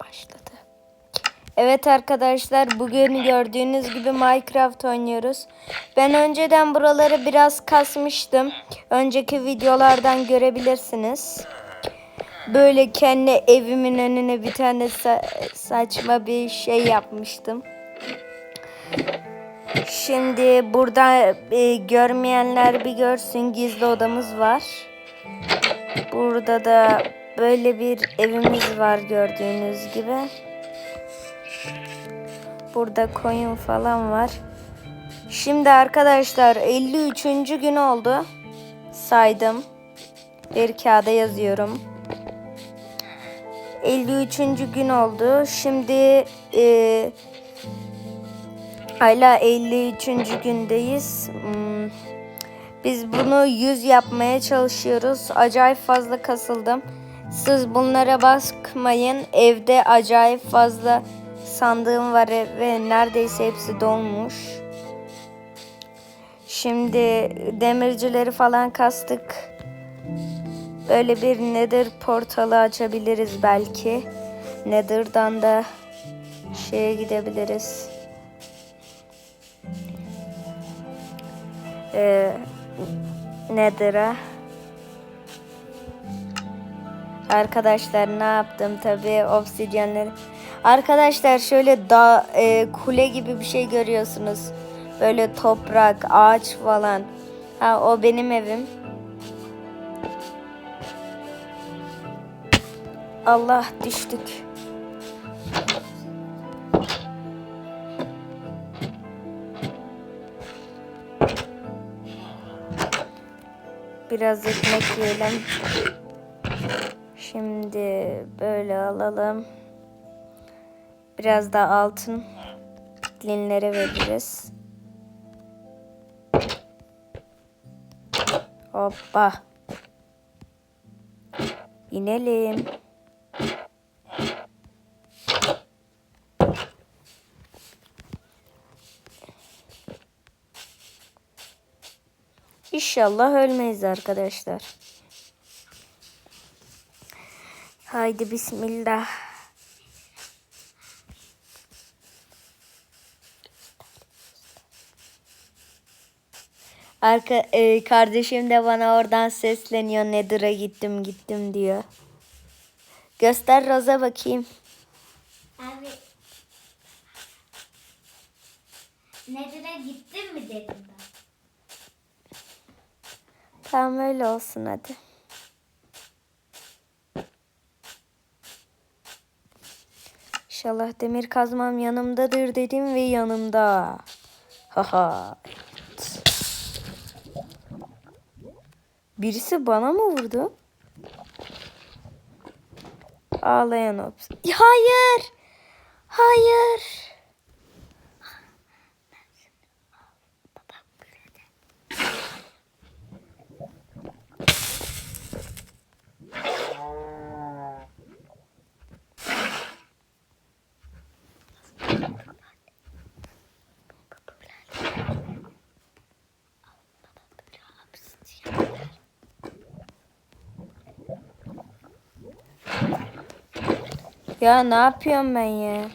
Başladı. Evet arkadaşlar bugün gördüğünüz gibi Minecraft oynuyoruz. Ben önceden buraları biraz kasmıştım. Önceki videolardan görebilirsiniz. Böyle kendi evimin önüne bir tane sa- saçma bir şey yapmıştım. Şimdi burada e, görmeyenler bir görsün gizli odamız var. Burada da böyle bir evimiz var gördüğünüz gibi. Burada koyun falan var. Şimdi arkadaşlar 53. gün oldu. Saydım. Bir kağıda yazıyorum. 53. gün oldu. Şimdi e, hala 53. gündeyiz. Hmm, Biz bunu 100 yapmaya çalışıyoruz. Acayip fazla kasıldım. Siz bunlara bakmayın. Evde acayip fazla sandığım var ve neredeyse hepsi dolmuş. Şimdi demircileri falan kastık. Böyle bir Nether portalı açabiliriz belki. Nether'dan da şeye gidebiliriz. Ee, Nether'a. Arkadaşlar ne yaptım tabii obsidyenleri. Arkadaşlar şöyle da e, kule gibi bir şey görüyorsunuz. Böyle toprak, ağaç falan. Ha o benim evim. Allah düştük. Biraz ekmek yiyelim. Şimdi böyle alalım. Biraz da altın linlere veririz. Hoppa. İnelim. İnşallah ölmeyiz arkadaşlar. Haydi bismillah. Arka, e, kardeşim de bana oradan sesleniyor. Nedir'e gittim gittim diyor. Göster Roza bakayım. Abi Nedir'e gittin mi dedim ben. Tamam öyle olsun hadi. İnşallah demir kazmam yanımdadır dedim ve yanımda. Haha. Birisi bana mı vurdu? Ağlayan ops. Hayır. Ya ne yapıyorum ben ya?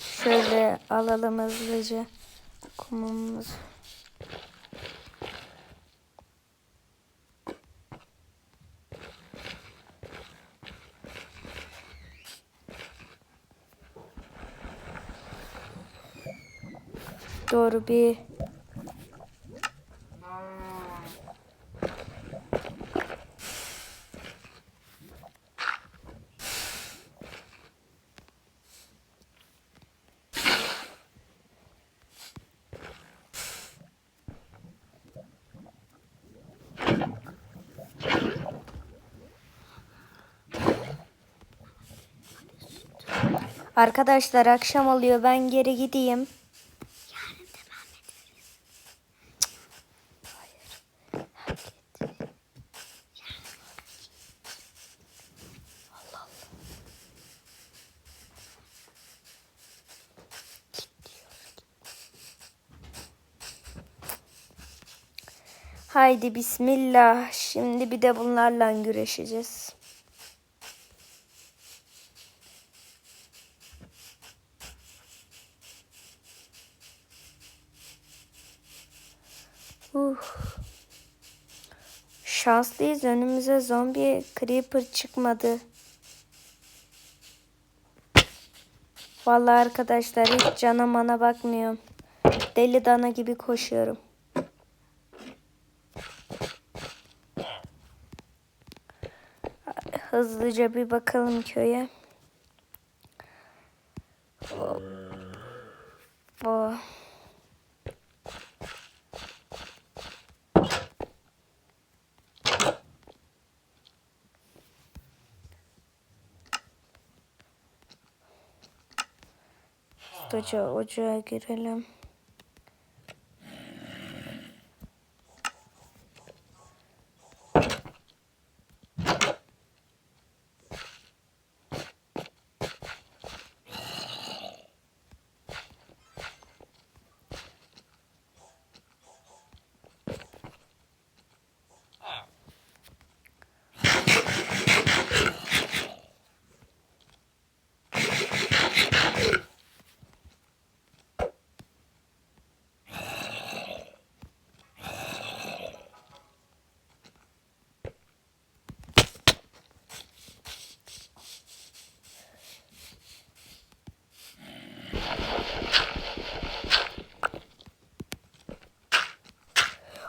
Şöyle alalım hızlıca kumumuzu. Doğru bir Arkadaşlar akşam oluyor. Ben geri gideyim. Haydi bismillah. Şimdi bir de bunlarla güreşeceğiz. Uh. Şanslıyız önümüze zombi creeper çıkmadı. Vallahi arkadaşlar hiç cana mana bakmıyorum. Deli dana gibi koşuyorum. Hızlıca bir bakalım köye. Oh. Hızlıca ocağa girelim.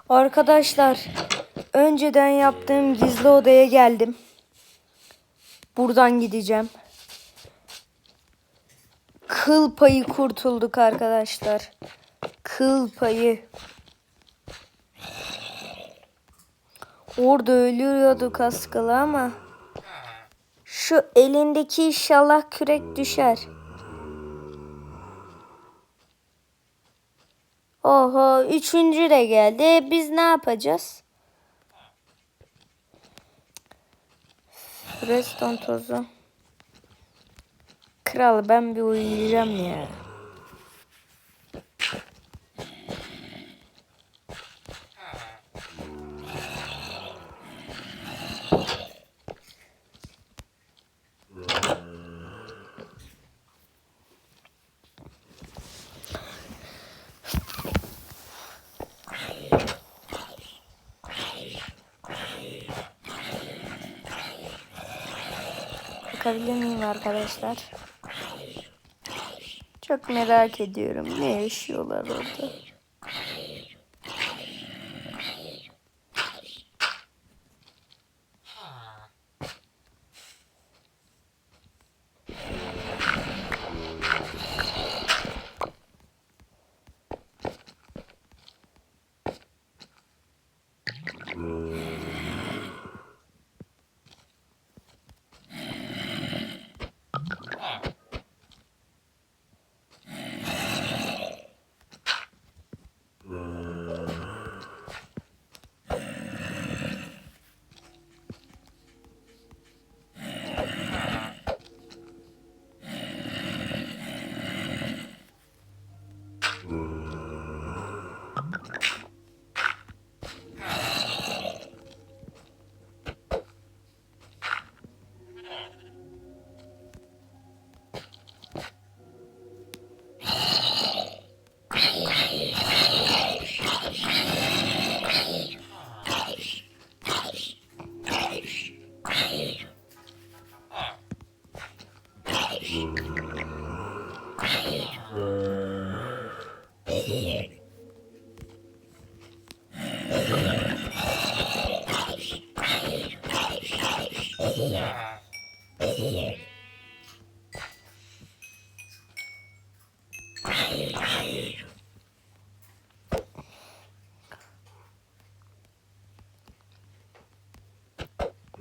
Arkadaşlar, önceden yaptığım gizli odaya geldim. Buradan gideceğim. Kıl payı kurtulduk arkadaşlar. Kıl payı. Orada ölüyorduk askılı ama şu elindeki inşallah kürek düşer. Oho üçüncü de geldi. Biz ne yapacağız? Reston tozu. Kral ben bir uyuyacağım ya. Bakabilir miyim arkadaşlar? Çok merak ediyorum. Ne yaşıyorlar orada?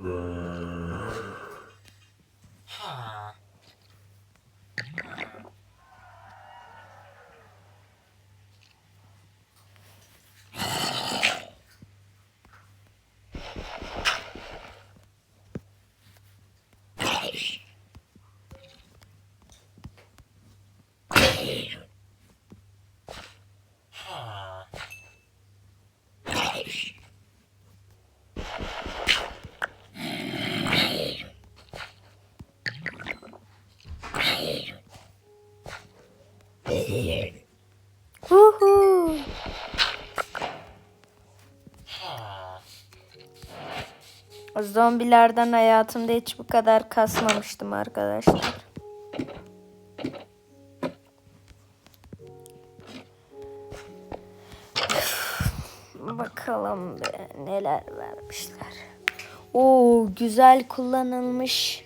Yeah. Zombilerden hayatımda hiç bu kadar kasmamıştım arkadaşlar. Bakalım be, neler vermişler. Oo güzel kullanılmış.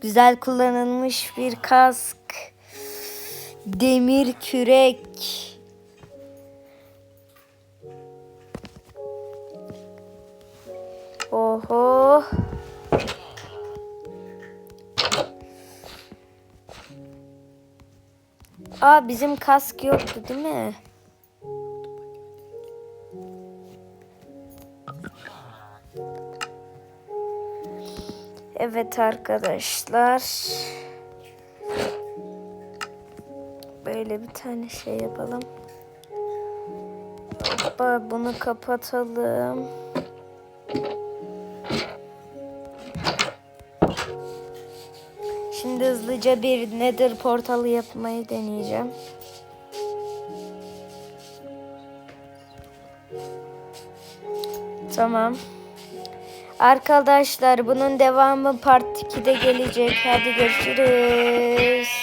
Güzel kullanılmış bir kask. Demir kürek. Oho. Aa bizim kask yoktu değil mi? Evet arkadaşlar. Böyle bir tane şey yapalım. Hoppa bunu kapatalım. Şimdi hızlıca bir nether portalı yapmayı deneyeceğim. Tamam. Arkadaşlar bunun devamı part 2'de gelecek. Hadi görüşürüz.